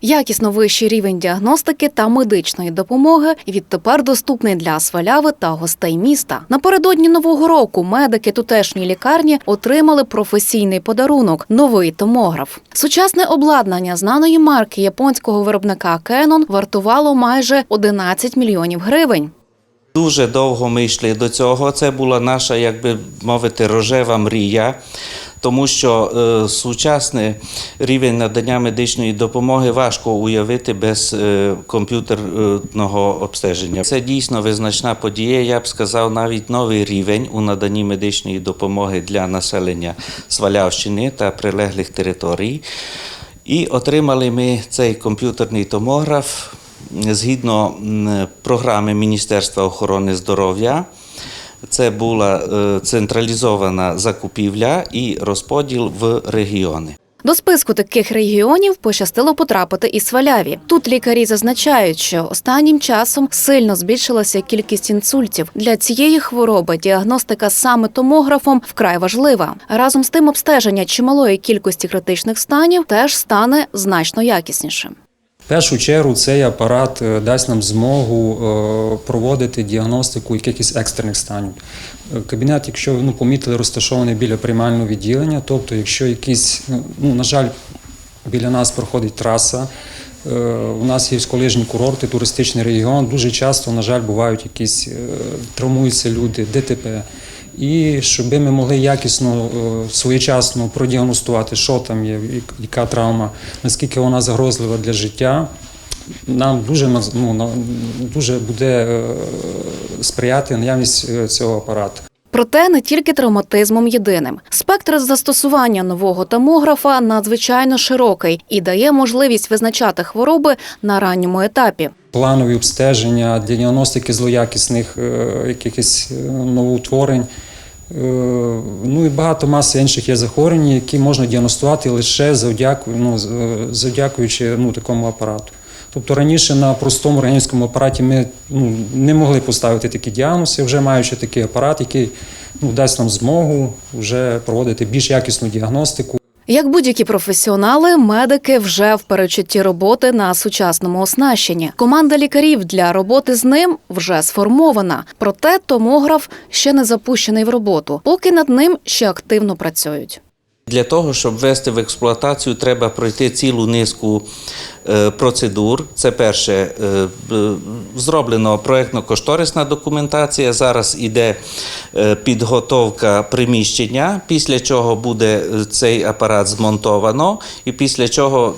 Якісно вищий рівень діагностики та медичної допомоги відтепер доступний для сваляви та гостей міста. Напередодні нового року медики тутешньої лікарні отримали професійний подарунок новий томограф. Сучасне обладнання знаної марки японського виробника Canon вартувало майже 11 мільйонів гривень. Дуже довго ми йшли до цього. Це була наша, як би мовити, рожева мрія, тому що е, сучасний рівень надання медичної допомоги важко уявити без е, комп'ютерного обстеження. Це дійсно визначна подія. Я б сказав, навіть новий рівень у наданні медичної допомоги для населення Свалявщини та прилеглих територій. І отримали ми цей комп'ютерний томограф згідно програми Міністерства охорони здоров'я. Це була е, централізована закупівля і розподіл в регіони. До списку таких регіонів пощастило потрапити і сваляві. Тут лікарі зазначають, що останнім часом сильно збільшилася кількість інсультів. Для цієї хвороби діагностика саме томографом вкрай важлива. Разом з тим, обстеження чималої кількості критичних станів теж стане значно якіснішим. Першу чергу цей апарат е, дасть нам змогу е, проводити діагностику якихось екстрених станів. Е, Кабінет, якщо ну, помітили, розташований біля приймального відділення, тобто, якщо якісь, ну, ну, на жаль, біля нас проходить траса. У нас є колишні курорти, туристичний регіон. Дуже часто, на жаль, бувають якісь травмуються люди, ДТП. І щоб ми могли якісно, е, своєчасно продіагностувати, що там є, яка травма, наскільки вона загрозлива для життя, нам дуже, ну, дуже буде е, сприяти наявність е, цього апарату. Проте не тільки травматизмом єдиним. Спектр застосування нового томографа надзвичайно широкий і дає можливість визначати хвороби на ранньому етапі. Планові обстеження, для діагностики злоякісних якихось новоутворень. Е, Ну і багато маси інших є захворювань, які можна діагностувати лише завдяку, ну, е, завдякуючи ну, такому апарату. Тобто раніше на простому рентгенському апараті ми ну, не могли поставити такі діагнози, вже маючи такий апарат, який ну, дасть нам змогу вже проводити більш якісну діагностику. Як будь-які професіонали, медики вже в перечутті роботи на сучасному оснащенні. Команда лікарів для роботи з ним вже сформована. Проте томограф ще не запущений в роботу, поки над ним ще активно працюють. Для того, щоб ввести в експлуатацію, треба пройти цілу низку е, процедур. Це перше, е, зроблено проєктно-кошторисна документація. Зараз іде е, підготовка приміщення, після чого буде цей апарат змонтовано, і після чого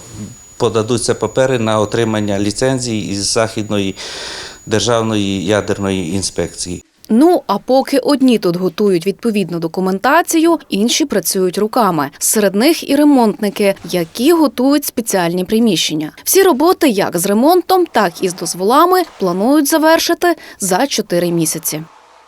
подадуться папери на отримання ліцензії із Західної державної ядерної інспекції. Ну а поки одні тут готують відповідну документацію, інші працюють руками. Серед них і ремонтники, які готують спеціальні приміщення. Всі роботи, як з ремонтом, так і з дозволами, планують завершити за 4 місяці.